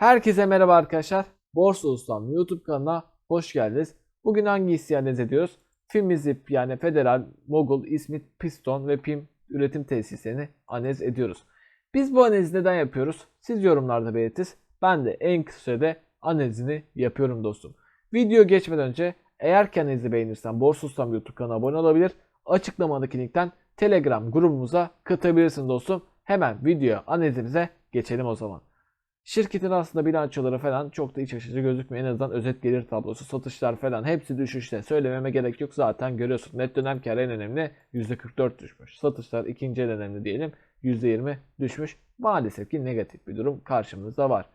Herkese merhaba arkadaşlar. Borsa Ustam YouTube kanalına hoş geldiniz. Bugün hangi hissi analiz ediyoruz? Filmizip yani Federal, Mogul, İsmit, Piston ve PIM üretim tesislerini analiz ediyoruz. Biz bu analizi neden yapıyoruz? Siz yorumlarda belirtiniz. Ben de en kısa sürede analizini yapıyorum dostum. Video geçmeden önce eğer ki analizi beğenirsen Borsa Ustam YouTube kanalına abone olabilir. Açıklamadaki linkten Telegram grubumuza katılabilirsin dostum. Hemen video analizimize geçelim o zaman. Şirketin aslında bilançoları falan çok da iç açıcı gözükmüyor. En azından özet gelir tablosu, satışlar falan hepsi düşüşte. Söylememe gerek yok zaten görüyorsun. Net dönem karı en önemli %44 düşmüş. Satışlar ikinci en önemli diyelim %20 düşmüş. Maalesef ki negatif bir durum karşımızda var.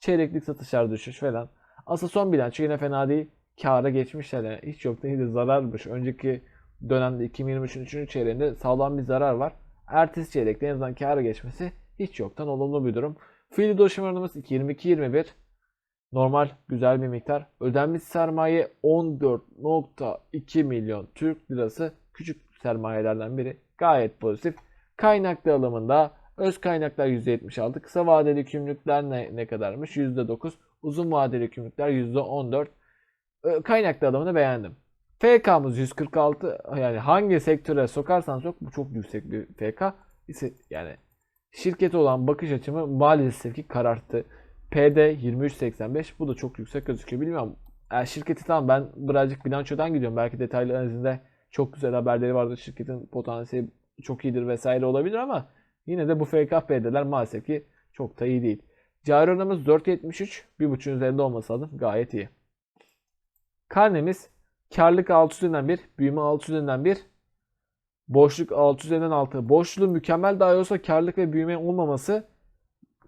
Çeyreklik satışlar düşüş falan. Aslında son bilanço yine fena değil. Kâra geçmişler yani. Hiç yok değil zararmış. Önceki dönemde 2023'ün 3. çeyreğinde sağlam bir zarar var. Ertesi çeyrekte en azından kâra geçmesi hiç yoktan olumlu bir durum. Fiili dolaşım oranımız 22-21. Normal güzel bir miktar. Ödenmiş sermaye 14.2 milyon Türk lirası. Küçük sermayelerden biri. Gayet pozitif. Kaynaklı alımında öz kaynaklar %76. Kısa vadeli kümlükler ne, ne kadarmış? %9. Uzun vadeli kümlükler %14. Ö, Kaynaklı alımını beğendim. FK'mız 146. Yani hangi sektöre sokarsan sok bu çok yüksek bir FK. Yani şirkete olan bakış açımı maalesef ki kararttı. PD 2385 bu da çok yüksek gözüküyor. Bilmiyorum. Yani şirketi tamam ben birazcık bilançodan gidiyorum. Belki detaylı analizinde çok güzel haberleri vardır. Şirketin potansiyeli çok iyidir vesaire olabilir ama yine de bu FK PD'ler maalesef ki çok da iyi değil. Cari oranımız 4.73. 1.5'ün üzerinde olması lazım. Gayet iyi. Karnemiz karlılık 6 üzerinden 1, büyüme 6 üzerinden 1, boşluk 6 üzerinden 6. Boşluğu mükemmel dahi olsa karlılık ve büyüme olmaması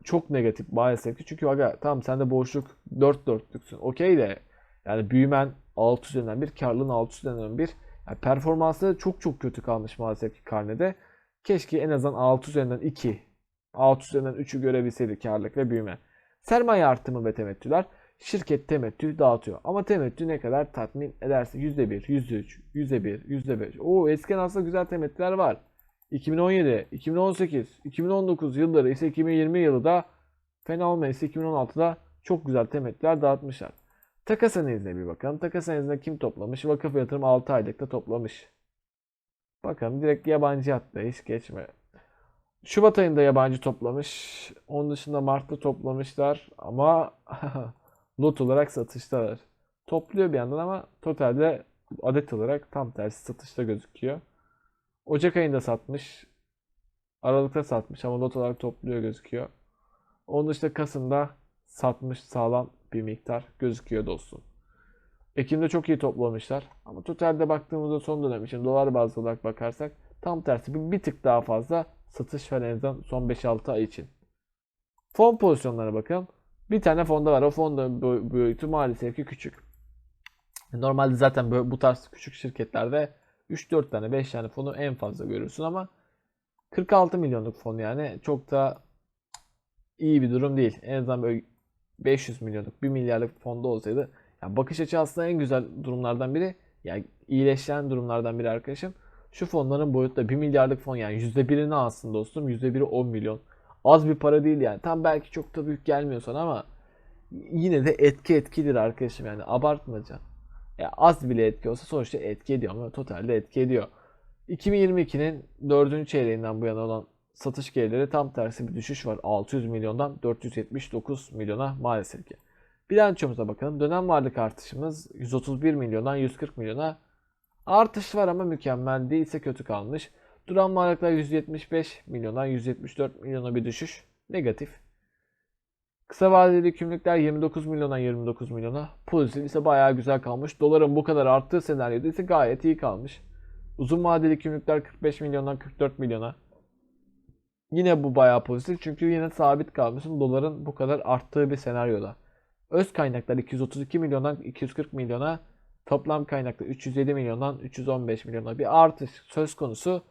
çok negatif maalesef ki. Çünkü aga tamam sende boşluk 4 dörtlüksün. Okey de yani büyümen 6 üzerinden 1, karlılığın 6 üzerinden 1. Yani performansı çok çok kötü kalmış maalesef ki karnede. Keşke en azından 6 üzerinden 2, 6 üzerinden 3'ü görebilseydi karlılık ve büyüme. Sermaye artımı ve temettüler şirket temettü dağıtıyor. Ama temettü ne kadar tatmin ederse %1, %3, %1, %5. Oo eskiden aslında güzel temettüler var. 2017, 2018, 2019 yılları ise 2020 yılı da fena olmayısı 2016'da çok güzel temettüler dağıtmışlar. Takas analizine bir bakalım. Takas analizinde kim toplamış? Vakıf yatırım 6 aylıkta toplamış. Bakalım direkt yabancı hatta hiç geçme. Şubat ayında yabancı toplamış. Onun dışında Mart'ta toplamışlar ama lot olarak satıştalar. Topluyor bir yandan ama totalde adet olarak tam tersi satışta gözüküyor. Ocak ayında satmış. Aralıkta satmış ama lot olarak topluyor gözüküyor. Onun dışında Kasım'da satmış sağlam bir miktar gözüküyor dostum. Ekim'de çok iyi toplamışlar. Ama totalde baktığımızda son dönem için dolar bazlı olarak bakarsak tam tersi bir, bir tık daha fazla satış var en son 5-6 ay için. Fon pozisyonlarına bakalım. Bir tane fonda var. O fonda boy- boyutu maalesef ki küçük. Normalde zaten bu tarz küçük şirketlerde 3-4 tane 5 tane fonu en fazla görürsün ama 46 milyonluk fon yani çok da iyi bir durum değil. En azından böyle 500 milyonluk 1 milyarlık fonda olsaydı ya bakış açı aslında en güzel durumlardan biri yani iyileşen durumlardan biri arkadaşım. Şu fonların boyutu da 1 milyarlık fon yani %1'ini alsın dostum. %1'i 10 milyon. Az bir para değil yani. Tam belki çok da büyük gelmiyor sana ama yine de etki etkidir arkadaşım yani abartmayacaksın. Ya az bile etki olsa sonuçta etki ediyor ama totalde etki ediyor. 2022'nin 4. çeyreğinden bu yana olan satış gelirleri tam tersi bir düşüş var. 600 milyondan 479 milyona maalesef ki. Bilançomuza bakalım. Dönem varlık artışımız 131 milyondan 140 milyona artış var ama mükemmel değilse kötü kalmış. Duran varlıklar 175 milyondan 174 milyona bir düşüş. Negatif. Kısa vadeli kümlükler 29 milyondan 29 milyona. Pozitif ise bayağı güzel kalmış. Doların bu kadar arttığı senaryoda ise gayet iyi kalmış. Uzun vadeli kümlükler 45 milyondan 44 milyona. Yine bu bayağı pozitif çünkü yine sabit kalmışsın doların bu kadar arttığı bir senaryoda. Öz kaynaklar 232 milyondan 240 milyona. Toplam kaynaklar 307 milyondan 315 milyona bir artış söz konusu.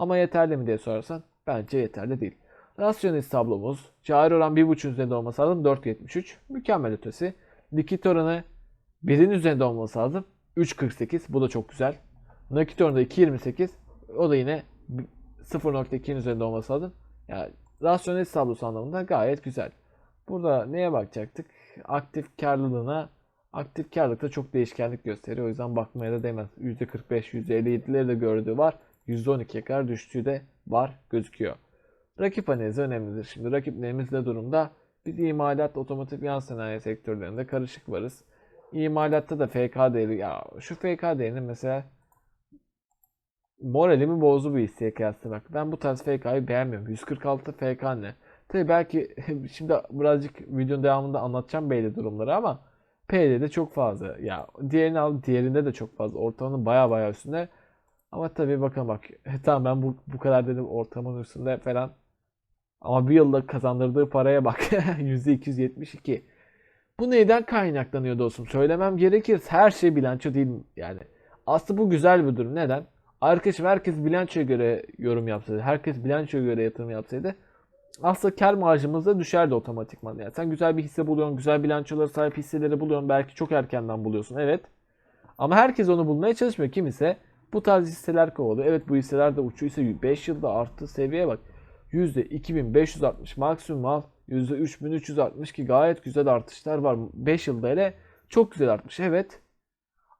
Ama yeterli mi diye sorarsan bence yeterli değil. Rasyonist tablomuz cari oran 1.5'ün üzerinde olması lazım 4.73 mükemmel ötesi. Likit oranı 1'in üzerinde olması lazım 3.48 bu da çok güzel. Nakit oranı da 2.28 o da yine 0.2'nin üzerinde olması lazım. Yani rasyonist tablosu anlamında gayet güzel. Burada neye bakacaktık? Aktif karlılığına. Aktif karlılıkta çok değişkenlik gösteriyor. O yüzden bakmaya da değmez. %45, %57'leri de gördüğü var. %12'ye kadar düştüğü de var gözüküyor. Rakip analizi önemlidir. Şimdi rakiplerimiz ne durumda? Biz imalat, otomotiv yan sanayi sektörlerinde karışık varız. İmalatta da FK değeri, ya şu FK değerini mesela moralimi bozdu bu hisseye kıyasla bak. Ben bu tarz FK'yı beğenmiyorum. 146 FK ne? Tabii belki şimdi birazcık videonun devamında anlatacağım belli durumları ama PD'de çok fazla. Ya diğerini al, diğerinde de çok fazla. Ortalamanın baya baya üstünde. Ama tabii bakın bak. tamam ben bu, bu kadar dedim ortalamanın üstünde falan. Ama bir yılda kazandırdığı paraya bak. %272. Bu neyden kaynaklanıyor dostum? Söylemem gerekir. Her şey bilanço değil yani. Aslında bu güzel bir durum. Neden? Arkadaşım herkes bilançoya göre yorum yapsaydı, herkes bilançoya göre yatırım yapsaydı aslında kar marjımız da düşerdi otomatikman. Yani sen güzel bir hisse buluyorsun, güzel bilançolara sahip hisseleri buluyorsun. Belki çok erkenden buluyorsun. Evet. Ama herkes onu bulmaya çalışmıyor. Kim ise bu tarz hisseler kovalıyor. Evet bu hisseler de uçuyorsa 5 yılda arttı seviyeye bak. %2560 maksimum al. %3360 ki gayet güzel artışlar var. 5 yılda hele çok güzel artmış. Evet.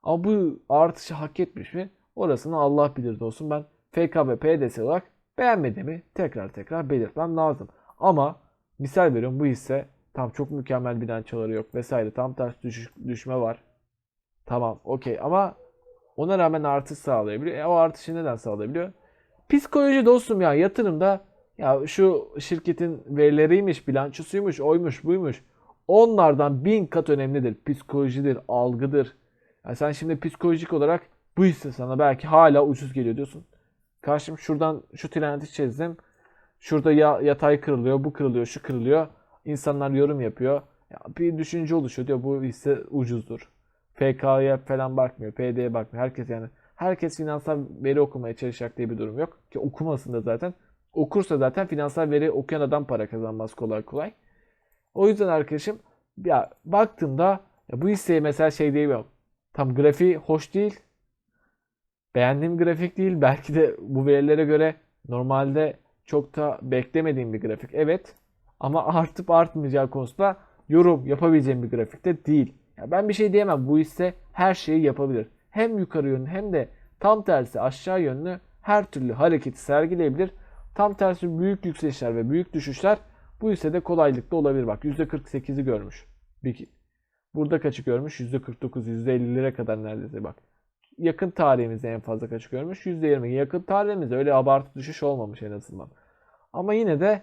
Ama bu artışı hak etmiş mi? Orasını Allah bilir dostum. Ben FK ve PDS olarak beğenmediğimi tekrar tekrar belirtmem lazım. Ama misal veriyorum bu hisse tam çok mükemmel bilançoları yok vesaire. Tam ters düşüş, düşme var. Tamam okey ama ona rağmen artış sağlayabiliyor. E, o artışı neden sağlayabiliyor? Psikoloji dostum ya yatırımda ya şu şirketin verileriymiş, bilançosuymuş, oymuş, buymuş. Onlardan bin kat önemlidir. Psikolojidir, algıdır. Yani sen şimdi psikolojik olarak bu hisse sana belki hala ucuz geliyor diyorsun. Karşım şuradan şu trendi çizdim. Şurada ya, yatay kırılıyor, bu kırılıyor, şu kırılıyor. İnsanlar yorum yapıyor. Ya bir düşünce oluşuyor diyor bu hisse ucuzdur. FK'ya falan bakmıyor, PD'ye bakmıyor. Herkes yani herkes finansal veri okumaya çalışacak diye bir durum yok. Ki okumasın da zaten. Okursa zaten finansal veri okuyan adam para kazanmaz kolay kolay. O yüzden arkadaşım ya baktığımda ya bu hisseye mesela şey diyemiyorum. Tam grafiği hoş değil. Beğendiğim grafik değil. Belki de bu verilere göre normalde çok da beklemediğim bir grafik. Evet. Ama artıp artmayacağı konusunda yorum yapabileceğim bir grafikte değil. Ya ben bir şey diyemem. Bu hisse her şeyi yapabilir. Hem yukarı yönlü hem de tam tersi aşağı yönlü her türlü hareketi sergileyebilir. Tam tersi büyük yükselişler ve büyük düşüşler bu hissede kolaylıkla olabilir. Bak %48'i görmüş. Bir, burada kaçı görmüş? %49, %50'lere kadar neredeyse bak. Yakın tarihimizde en fazla kaçı görmüş? %20. Yakın tarihimizde öyle abartı düşüş olmamış en azından. Ama yine de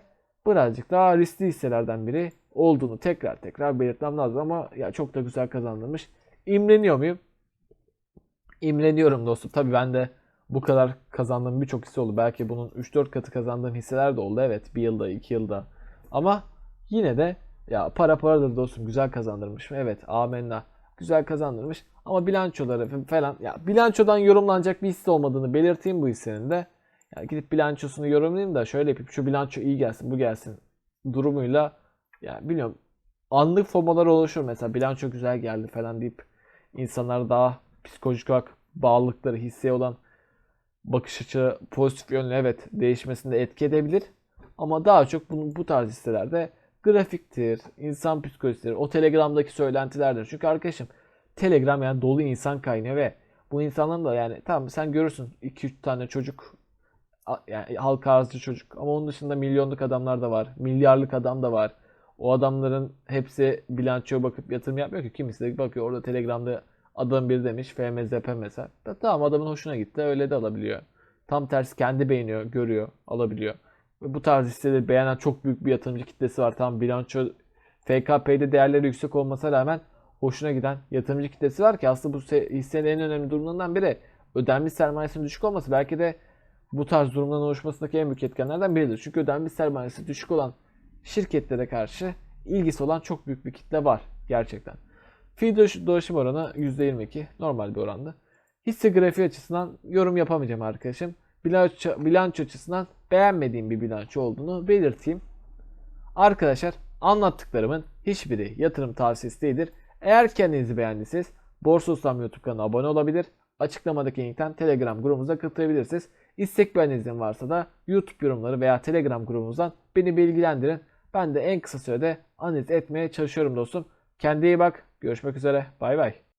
birazcık daha riskli hisselerden biri olduğunu tekrar tekrar belirtmem lazım ama ya çok da güzel kazandırmış. İmreniyor muyum? İmreniyorum dostum. Tabii ben de bu kadar kazandığım birçok hisse oldu. Belki bunun 3-4 katı kazandığım hisseler de oldu. Evet bir yılda 2 yılda. Ama yine de ya para paradır dostum güzel kazandırmış mı? Evet amenna güzel kazandırmış. Ama bilançoları falan ya bilançodan yorumlanacak bir hisse olmadığını belirteyim bu hissenin de. Ya gidip bilançosunu yorumlayayım da şöyle yapayım şu bilanço iyi gelsin bu gelsin durumuyla ya bilmiyorum anlık fomolar oluşur mesela bilanço güzel geldi falan deyip insanlar daha psikolojik olarak bağlılıkları hisseye olan bakış açı pozitif yönlü evet değişmesinde etki edebilir. Ama daha çok bunu, bu tarz hisselerde grafiktir, insan psikolojisidir, o Telegram'daki söylentilerdir. Çünkü arkadaşım Telegram yani dolu insan kaynıyor ve bu insanların da yani tamam sen görürsün 2-3 tane çocuk yani halka arzı çocuk ama onun dışında milyonluk adamlar da var. Milyarlık adam da var. O adamların hepsi bilançoya bakıp yatırım yapmıyor ki. Kimisi de bakıyor orada Telegram'da adam biri demiş FMZP mesela. Tamam adamın hoşuna gitti öyle de alabiliyor. Tam tersi kendi beğeniyor, görüyor, alabiliyor. Ve bu tarz hisseleri beğenen çok büyük bir yatırımcı kitlesi var. Tam bilanço FKP'de değerleri yüksek olmasına rağmen hoşuna giden yatırımcı kitlesi var ki aslında bu hissenin en önemli durumlarından biri ödenmiş sermayesinin düşük olması. Belki de bu tarz durumların oluşmasındaki en büyük etkenlerden biridir. Çünkü ödenmiş sermayesi düşük olan şirketlere karşı ilgisi olan çok büyük bir kitle var gerçekten. Fil dolaşım oranı %22 normal bir orandı. Hisse grafiği açısından yorum yapamayacağım arkadaşım. Bilanço, bilanço açısından beğenmediğim bir bilanço olduğunu belirteyim. Arkadaşlar anlattıklarımın hiçbiri yatırım tavsiyesi değildir. Eğer kendinizi beğendiyseniz Borsa Ustam YouTube kanalına abone olabilir. Açıklamadaki linkten Telegram grubumuza katılabilirsiniz. İstek beğeninizin varsa da YouTube yorumları veya Telegram grubumuzdan beni bilgilendirin. Ben de en kısa sürede analiz etmeye çalışıyorum dostum. Kendine iyi bak. Görüşmek üzere. Bay bay.